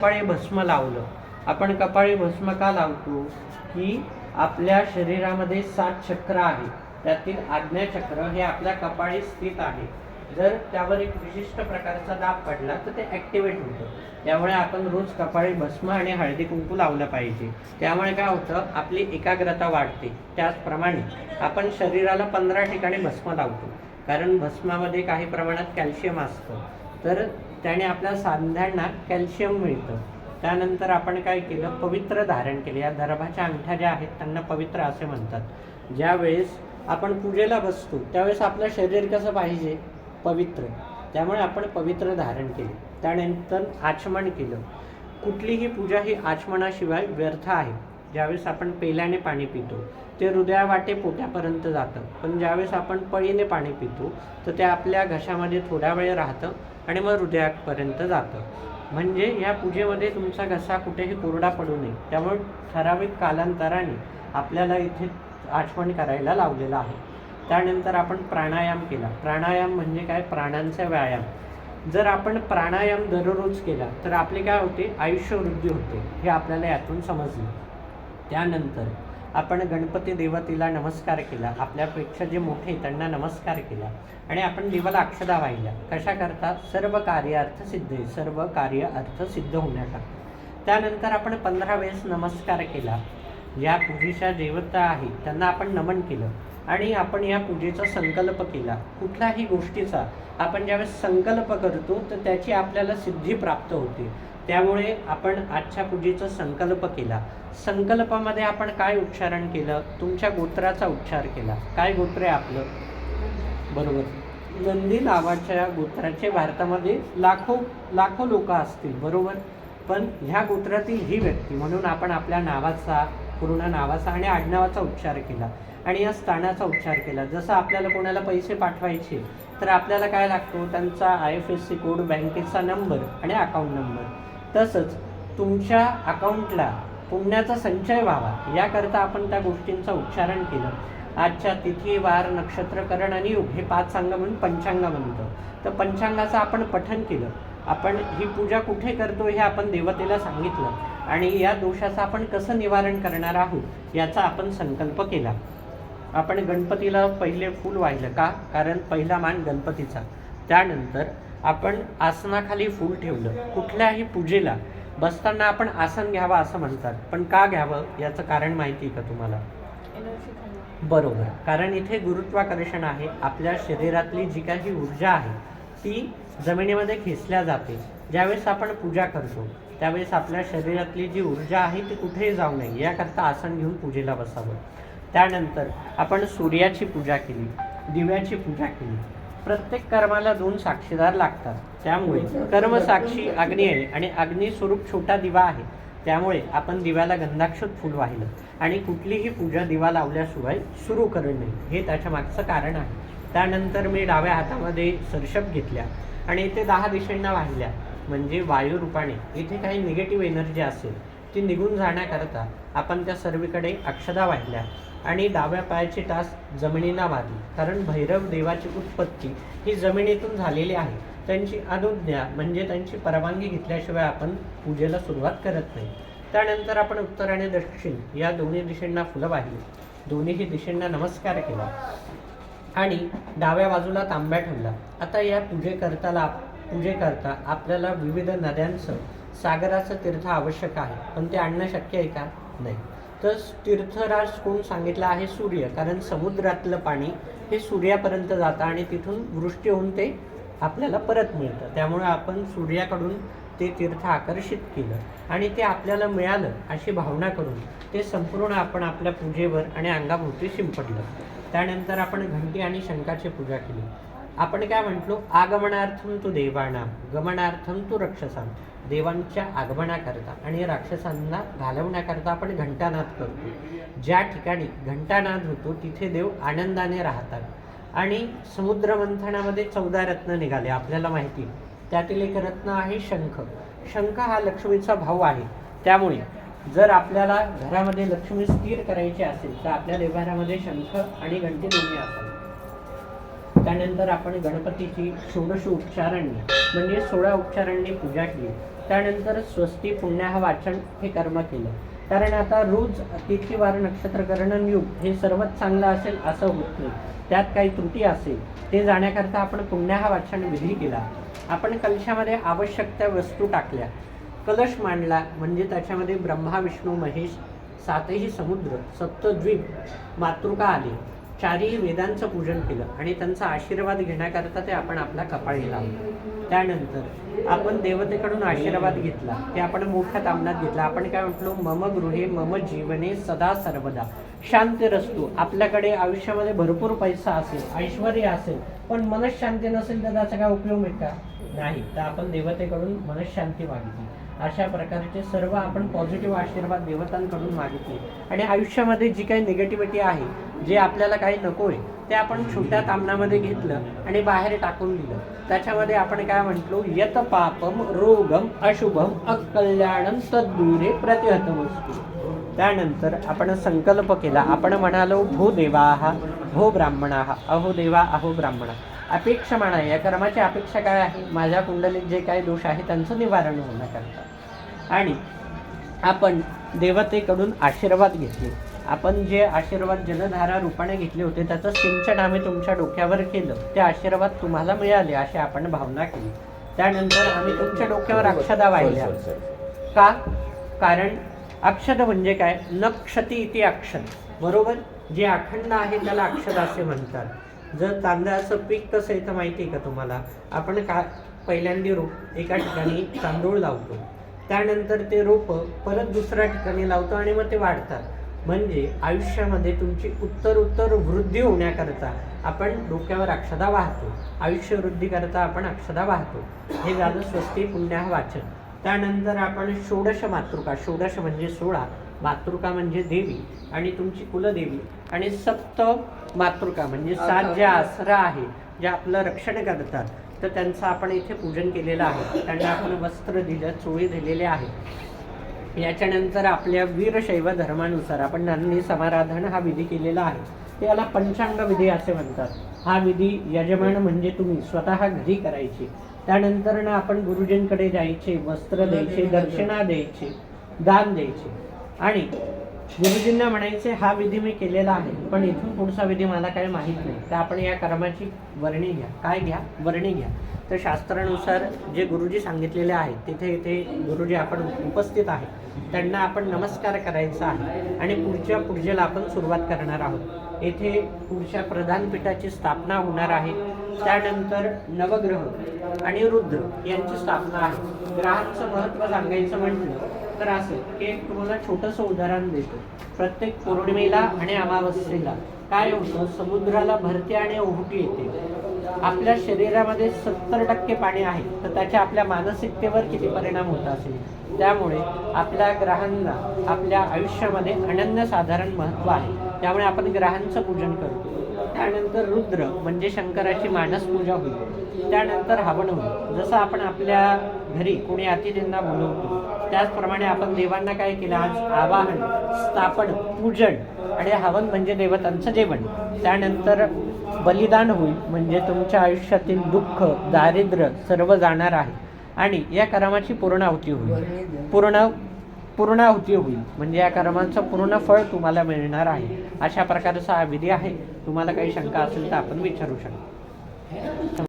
कपाळी भस्म लावलं. आपण कपाळी भस्म का लावतो? की आपल्या शरीरामध्ये सात चक्र आहे त्यातील आज्ञाचक्र हे आपल्या कपाळी स्थित आहे. जर त्यावर एक विशिष्ट प्रकारचा दाब पडला तर ते ॲक्टिवेट होतं. त्यामुळे आपण रोज कपाळी भस्म आणि हळदी कुंकू लावलं पाहिजे. त्यामुळे काय होतं? आपली एकाग्रता वाढते. त्याचप्रमाणे आपण शरीराला पंधरा ठिकाणी भस्म लावतो. कारण भस्मामध्ये काही प्रमाणात कॅल्शियम असतं. तर त्याने आपल्या सांध्यांना कॅल्शियम मिळतं. त्यानंतर आपण काय केलं? पवित्र धारण केलं. या दर्भाच्या अंगठ्या ज्या आहेत त्यांना पवित्र असे म्हणतात. ज्यावेळेस आपण पूजेला बसतो त्यावेळेस आपलं शरीर कसं पाहिजे? पवित्र. त्यामुळे आपण पवित्र धारण केले. त्यानंतर आचमन केलं. कुठलीही पूजा ही आचमनाशिवाय व्यर्थ आहे. ज्यावेळेस आपण पेल्याने पाणी पितो ते हृदयावाटे पोट्यापर्यंत जातं. पण ज्यावेळेस आपण पळीने पाणी पितो तर ते आपल्या घशामध्ये थोडा वेळ राहतं आणि मग हृदयापर्यंत जातं. म्हणजे या पूजेमध्ये तुमचा घसा कुठेही कोरडा पडू नये. त्यामुळे ठराविक कालांतराने आपल्याला इथे आठवण करायला लावलेलं आहे. त्यानंतर आपण प्राणायाम केला. प्राणायाम म्हणजे काय? प्राणांचा व्यायाम. जर आपण प्राणायाम दररोज केला तर आपले काय होते? आयुष्य वृद्धी होते. हे आपल्याला यातून समजलं. त्यानंतर आपण गणपती देवतेला नमस्कार केला आपल्यापेक्षा जे मोठे त्यांना नमस्कार केला आणि आपण देवाला अक्षदा वाहिल्या. कशाकरता सर्व कार्य अर्थ सिद्ध सर्व कार्य अर्थ सिद्ध होण्याकरता. त्यानंतर आपण पंधरा वेळेस नमस्कार केला. या पूजेच्या देवता आहेत त्यांना आपण नमन केलं आणि आपण या पूजेचा संकल्प केला. कुठल्याही गोष्टीचा आपण ज्यावेळेस संकल्प करतो तर त्याची आपल्याला सिद्धी प्राप्त होते. त्यामुळे आपण आजच्या पूजेचा संकल्प केला. संकल्पामध्ये आपण काय उच्चारण केलं? तुमच्या गोत्राचा उच्चार केला. काय गोत्र आहे आपलं? बरोबर. नंदी नावाच्या गोत्राचे भारतामध्ये लाखो लाखो लोक असतील बरोबर? पण ह्या गोत्रातील ही व्यक्ती म्हणून आपण आपल्या नावाचा पूर्ण नावाचा आणि आडनावाचा उच्चार केला. आणि या स्थानाचा उच्चार केला. जसं आपल्याला कोणाला पैसे पाठवायचे तर आपल्याला काय लागतो? त्यांचा I F S C code बँकेचा नंबर आणि अकाउंट नंबर तसंच तुमच्या अकाउंटला पुण्याचा संचय व्हावा याकरता आपण त्या गोष्टींचं उच्चारण केलं. आजच्या तिथी वार नक्षत्रकरण आणि युग हे पाच सांग म्हणून पंचांग म्हणतो. तर पंचांगाचं आपण पठन केलं. आपण ही पूजा कुठे करतो हे आपण देवतेला सांगितलं. आणि या दोषाचं आपण कसं निवारण करणार आहोत याचा आपण संकल्प केला. आपण गणपतीला पहिले फूल वाहिलं का? कारण पहिला मान गणपतीचा. त्यानंतर आपण आसनाखाली फूल ठेवलं कुठल्याही पूजेला बसताना आपण आसन घ्यावं असं म्हणतात. पण का घ्यावं? याचं कारण माहिती आहे का तुम्हाला? बरोबर. कारण इथे गुरुत्वाकर्षण आहे. आपल्या शरीरातली जी काही ऊर्जा आहे ती जमिनीमध्ये खेचल्या जाते. ज्यावेळेस आपण पूजा करतो त्यावेळेस आपल्या शरीरातली जी ऊर्जा आहे ती कुठेही जाऊ नये. याकरता आसन घेऊन पूजेला बसावं. त्यानंतर आपण सूर्याची पूजा केली दिव्याची पूजा केली. प्रत्येक कर्माला दोन साक्षीदार लागतात. त्यामुळे कर्मसाक्षी अग्नी आहे आणि अग्नी स्वरूप छोटा दिवा आहे. त्यामुळे आपण दिव्याला गंधाक्षत फूल वाहिलं. आणि कुठलीही पूजा दिवा लावल्याशिवाय सुरू करू नये. हे त्याच्या मागचं कारण आहे. त्यानंतर मी डाव्या हातामध्ये सरशप घेतल्या आणि इथे दहा दिशांना वाहिल्या. म्हणजे वायू रूपाने. इथे काही निगेटिव्ह एनर्जी असेल ती निघून जाण्याकरता आपण त्या सर्वीकडे अक्षदा वाहिल्या. आणि डाव्या पायाची टास जमिनीला मारली कारण भैरव देवाची उत्पत्ती ही जमिनीतून झालेली आहे. त्यांची अनुज्ञा म्हणजे त्यांची परवानगी घेतल्याशिवाय आपण पूजेला सुरुवात करत नाही. त्यानंतर आपण उत्तर आणि दक्षिण या दोन्ही दिशेंना फुलं वाहिली दोन्हीही दिशेंना नमस्कार केला आणि डाव्या बाजूला तांब्या ठेवला. आता या पूजेकरताला पूजेकरता आपल्याला विविध नद्यांचं सागराचं तीर्थ आवश्यक आहे. पण ते आणणं शक्य आहे का? नाही. तर तीर्थराज कोण सांगितलं आहे सूर्य? कारण समुद्रातलं पाणी हे सूर्यापर्यंत जातं आणि तिथून वृष्टी होऊन ते आपल्याला परत मिळतं. त्यामुळे आपण सूर्याकडून ते तीर्थ आकर्षित केलं आणि ते आपल्याला मिळालं अशी भावना करून ते संपूर्ण आपण आपल्या पूजेवर आणि अंगाभोवती शिंपडलं. त्यानंतर आपण घंटी आणि शंखाची पूजा केली. आपण काय म्हटलो? आगमनार्थम तू देवाना गमनार्थम तू रक्षसाम देवांच्या आगमनाकरता आणि राक्षसांना घालवण्याकरता आपण घंटानाद करतो ज्या ठिकाणी घंटानाद होतो तिथे देव आनंदाने राहतात. आणि समुद्र मंथनामध्ये चौदा रत्न निघाले आपल्याला माहिती त्यातील एक रत्न आहे शंख. शंख हा लक्ष्मीचा भाऊ आहे. त्यामुळे जर आपल्याला घरामध्ये लक्ष्मी स्थिर करायची असेल तर आपल्या देवारामध्ये शंख आणि घंटी दोन्ही असावे त्यानंतर आपण गणपतीची षोडश उपचारांनी म्हणजे सोळा उपचारांनी पूजा केली. त्यानंतर स्वस्ती पुण्याह वाचन हे कर्म केलं. कारण आता रोज तिथीवार नक्षत्र युग हे सर्वात चांगलं असेल असं होत नाही. त्यात काही त्रुटी असेल ते जाण्याकरता आपण पुण्या हा वाचन विधी केला. आपण कलशामध्ये आवश्यक त्या वस्तू टाकल्या. कलश मांडला म्हणजे त्याच्यामध्ये ब्रह्मा विष्णू महेश सातही समुद्र सप्तद्वीप मातृका आली. चारही वेदांचं पूजन केलं आणि त्यांचा आशीर्वाद घेण्याकरता ते आपण आपल्या कपाळी लावलं त्यानंतर आपण देवतेकडून आशीर्वाद घेतला ते आपण मोठ्या तामनात घेतला. आपण काय म्हटलो? मम गृहे मम जीवने सदा सर्वदा. शांती रस्तू. आपल्याकडे आयुष्यामध्ये भरपूर पैसा असेल ऐश्वर असेल पण मनशांती नसेल तर त्याचा काय उपयोग आहे का? नाही. तर आपण देवतेकडून मनशांती मागितली. अशा प्रकारचे सर्व आपण पॉझिटिव्ह आशीर्वाद देवतांकडून मागितले. आणि आयुष्यामध्ये जी काही निगेटिव्हिटी आहे जे आपल्याला काही नको आहे ते आपण छोट्या तामणामध्ये घेतलं आणि बाहेर टाकून दिलं. त्याच्यामध्ये आपण काय म्हटलो? यत पापम रोगम अशुभम अकल्याणम तद्दूरे प्रतिहत वस्तू. त्यानंतर आपण संकल्प केला. आपण म्हणालो भो देवाहा भो ब्राह्मणाहा अहो देवा अहो ब्राह्मणा. अपेक्षा म्हणा या कर्माची अपेक्षा काय आहे? माझ्या कुंडलीत जे काही दोष आहे त्यांचं निवारण होण्याकरता आणि आपण देवतेकडून आशीर्वाद घेतले. आपण जे आशीर्वाद जलधारा रूपाने घेतले होते त्याचं सिंचन आम्ही तुमच्या डोक्यावर केलं. ते आशीर्वाद तुम्हाला मिळाले अशी आपण भावना केली. त्यानंतर आम्ही तुमच्या डोक्यावर अक्षदा वाहिल्या. का? कारण अक्षद म्हणजे काय? नक्षती इथे अक्षद. बरोबर? जे अखंड आहे त्याला अक्षद असे म्हणतात. जर तांदळाचं पीक कसं येतं माहिती आहे का तुम्हाला? आपण का पहिल्यांदा रोप एका ठिकाणी तांदूळ लावतो. त्यानंतर ते रोप परत दुसऱ्या ठिकाणी लावतो आणि मग ते वाढतात. म्हणजे आयुष्यामध्ये तुमची उत्तर उत्तर वृद्धी होण्याकरता आपण डोक्यावर अक्षदा वाहतो. आयुष्य वृद्धीकरता आपण अक्षदा वाहतो. हे झालं स्वस्ती पुण्या वाचन. त्यानंतर आपण षोडश मातृका षोडश म्हणजे सोळा. मातृका म्हणजे देवी आणि तुमची कुलदेवी. आणि सप्त मातृका म्हणजे सात ज्या आसरा आहे ज्या आपलं रक्षण करतात तर त्यांचं आपण इथे पूजन केलेलं आहे. त्यांना आपण वस्त्र दिलं चोळी दिलेले आहे. याच्यानंतर आपल्या वीरशैव धर्मानुसार आपण नांदी समाराधन हा विधी केलेला आहे. त्याला पंचांग विधी असे म्हणतात. हा विधी यजमान म्हणजे तुम्ही स्वतः घरी करायचे. त्यानंतर ना आपण गुरुजींकडे जायचे वस्त्र द्यायचे दक्षिणा द्यायचे दान द्यायचे. आणि गुरुजींना म्हणायचे हा विधी मी केलेला आहे पण इथून पुढचा विधी मला काही माहीत नाही. तर आपण या कर्माची वर्णी घ्या. काय घ्या? वर्णी घ्या. तर शास्त्रानुसार जे गुरुजी सांगितलेले आहेत तिथे इथे गुरुजी आपण उपस्थित आहे त्यांना आपण नमस्कार करायचा आहे आणि पुढच्या पूजेला आपण सुरुवात करणार आहोत. येथे पुढच्या प्रधानपीठाची स्थापना होणार आहे. त्यानंतर नवग्रह आणि रुद्र यांची स्थापना आहे. ग्रहांचं महत्त्व सांगायचं म्हटलं तर असं की एक तुम्हाला छोटंसं उदाहरण देतो. प्रत्येक पौर्णिमेला आणि अमावस्येला काय होतं? समुद्राला भरती आणि ओहुटी येते. आपल्या शरीरामध्ये सत्तर टक्के पाणी आहे तर त्याच्या आपल्या मानसिकतेवर किती परिणाम होत असेल? त्यामुळे आपल्या ग्रहांना आपल्या आयुष्यामध्ये अनन्यसाधारण महत्त्व आहे. त्यामुळे आपण ग्रहांचं पूजन करतो. त्यानंतर रुद्र म्हणजे शंकराची मानस पूजा होईल. त्यानंतर हवन होईल. जसं आपण आपल्या घरी कोणी अतिथींना बोलवतो त्याचप्रमाणे आपण देवांना काय केलं? आज आवाहन स्थापन पूजन आणि हवन म्हणजे देवतांचं जेवण. त्यानंतर बलिदान होईल म्हणजे तुमच्या आयुष्यातील दुःख दारिद्र्य सर्व जाणार आहे. आणि या कर्माची पूर्णाहुती होईल. पूर्ण पूर्णाहुती होईल. म्हणजे या कर्मांचं पूर्ण फळ तुम्हाला मिळणार आहे. अशा प्रकारचा हा विधी आहे. तुम्हाला काही शंका असेल तर आपण विचारू शकतो.